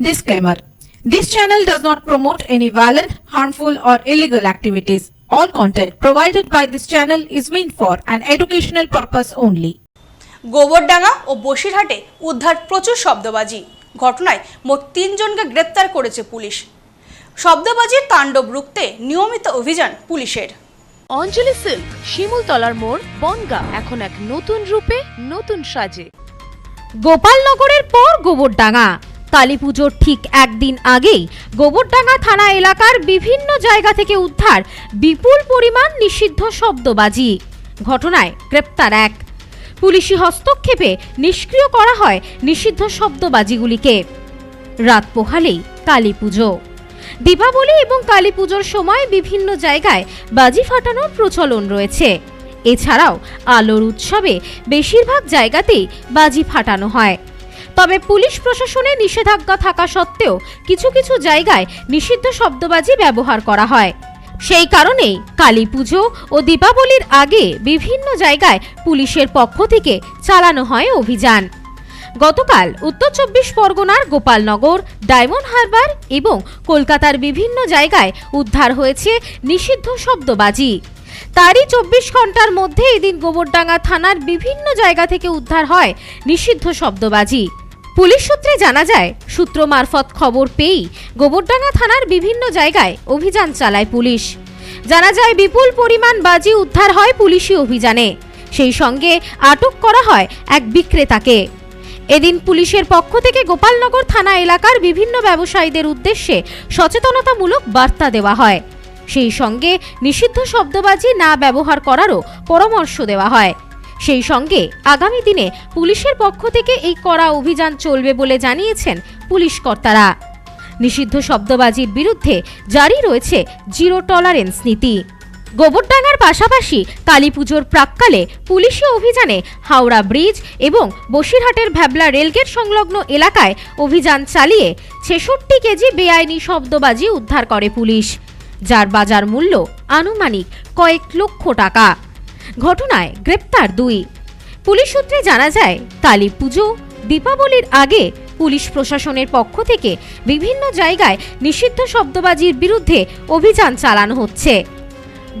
Disclaimer This channel does not promote any violent, harmful, or illegal activities. All content provided by this channel is meant for an educational purpose only. Gobardanga ও বসিরহাটে উদ্ধার প্রচুর শব্দবাজি ঘটনায় মোট তিনজনকে গ্রেপ্তার করেছে police শব্দবাজির তাণ্ডব রুখতে নিয়মিত অভিযান পুলিশের অঞ্জলি সিল্ক শিমুলতলার মোড় বনগা এখন এক নতুন রূপে নতুন সাজে গোপালনগরের পর গোবরডাঙ্গা কালীপুজোর ঠিক একদিন আগেই গোবরডাঙ্গা থানা এলাকার বিভিন্ন জায়গা থেকে উদ্ধার বিপুল পরিমাণ নিষিদ্ধ শব্দবাজি। ঘটনায় গ্রেপ্তার এক। পুলিশি হস্তক্ষেপে নিষ্ক্রিয় করা হয় নিষিদ্ধ শব্দবাজিগুলিকে। রাত পোহালেই কালীপুজো। দীপাবলি এবং কালীপুজোর সময় বিভিন্ন জায়গায় বাজি ফাটানোর প্রচলন রয়েছে। এছাড়াও আলোর উৎসবে বেশিরভাগ জায়গাতেই বাজি ফাটানো হয়। তবে পুলিশ প্রশাসনে নিষেধাজ্ঞা থাকা সত্ত্বেও কিছু কিছু জায়গায় নিষিদ্ধ শব্দবাজি ব্যবহার করা হয়। সেই কারণেই কালী পুজো ও দীপাবলির আগে বিভিন্ন জায়গায় পুলিশের পক্ষ থেকে চালানো হয় অভিযান। গতকাল উত্তর চব্বিশ পরগনার গোপালনগর, ডায়মন্ড হারবার এবং কলকাতার বিভিন্ন জায়গায় উদ্ধার হয়েছে নিষিদ্ধ শব্দবাজি। তারই চব্বিশ ঘণ্টার মধ্যে এদিন গোবরডাঙ্গা থানার বিভিন্ন জায়গা থেকে উদ্ধার হয় নিষিদ্ধ শব্দবাজি। পুলিশ সূত্রে জানা যায়, সূত্র মারফত খবর পেয়েই গোবরডাঙ্গা থানার বিভিন্ন জায়গায় অভিযান চালায় পুলিশ। জানা যায়, বিপুল পরিমাণ বাজি উদ্ধার হয় পুলিশি অভিযানে। সেই সঙ্গে আটক করা হয় এক বিক্রেতাকে। এদিন পুলিশের পক্ষ থেকে গোপালনগর থানা এলাকার বিভিন্ন ব্যবসায়ীদের উদ্দেশ্যে সচেতনতামূলক বার্তা দেওয়া হয়। সেই সঙ্গে নিষিদ্ধ শব্দবাজি না ব্যবহার করারও পরামর্শ দেওয়া হয়। সেই সঙ্গে আগামী দিনে পুলিশের পক্ষ থেকে এই কড়া অভিযান চলবে বলে জানিয়েছেন পুলিশ কর্তারা। নিষিদ্ধ শব্দবাজির বিরুদ্ধে জারি রয়েছে জিরো টলারেন্স নীতি। গোবরডাঙ্গার পাশাপাশি কালী পুজোর প্রাককালে পুলিশি অভিযানে হাওড়া ব্রিজ এবং বসিরহাটের ভ্যাবলা রেলগেট সংলগ্ন এলাকায় অভিযান চালিয়ে ছেষট্টি কেজি বেআইনি শব্দবাজি উদ্ধার করে পুলিশ, যার বাজার মূল্য আনুমানিক কয়েক লক্ষ টাকা। ঘটনায় গ্রেপ্তার দুই। পুলিশ সূত্রে জানা যায়, কালী পুজো, দীপাবলির আগে পুলিশ প্রশাসনের পক্ষ থেকে বিভিন্ন জায়গায় নিষিদ্ধ শব্দবাজির বিরুদ্ধে অভিযান চালানো হচ্ছে।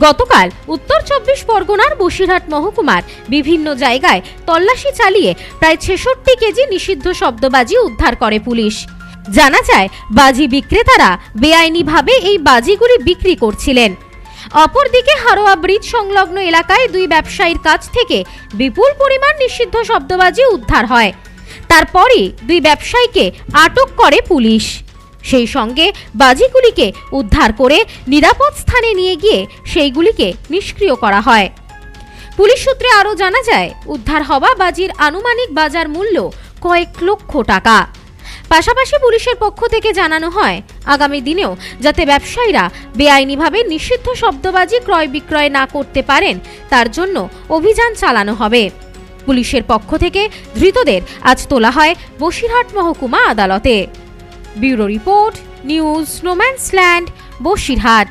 গতকাল উত্তর চব্বিশ পরগনার বসিরহাট মহকুমার বিভিন্ন জায়গায় তল্লাশি চালিয়ে প্রায় ছেষট্টি কেজি নিষিদ্ধ শব্দবাজি উদ্ধার করে পুলিশ। জানা যায়, বাজি বিক্রেতারা বেআইনিভাবে এই বাজিগুলি বিক্রি করছিলেন। অপরদিকে হারোয়া ব্রিজ সংলগ্ন এলাকায় দুই ব্যবসায়ীর কাছ থেকে বিপুল পরিমাণ নিষিদ্ধ শব্দবাজি উদ্ধার হয়। তারপরই দুই ব্যবসায়ীকে আটক করে পুলিশ। সেই সঙ্গে বাজিগুলিকে উদ্ধার করে নিরাপদ স্থানে নিয়ে গিয়ে সেইগুলিকে নিষ্ক্রিয় করা হয়। পুলিশ সূত্রে আরও জানা যায়, উদ্ধার হওয়া বাজির আনুমানিক বাজার মূল্য কয়েক লক্ষ টাকা। পাশাপাশি পুলিশের পক্ষ থেকে জানানো হয়, আগামী দিনেও যাতে ব্যবসায়ীরা বেআইনিভাবে নিষিদ্ধ শব্দবাজি ক্রয় বিক্রয় না করতে পারেন, তার জন্য অভিযান চালানো হবে। পুলিশের পক্ষ থেকে ধৃতদের আজ তোলা হয় বসিরহাট মহকুমা আদালতে। Bureau report, news স্নোম্যান্সল্যান্ড Basirhat.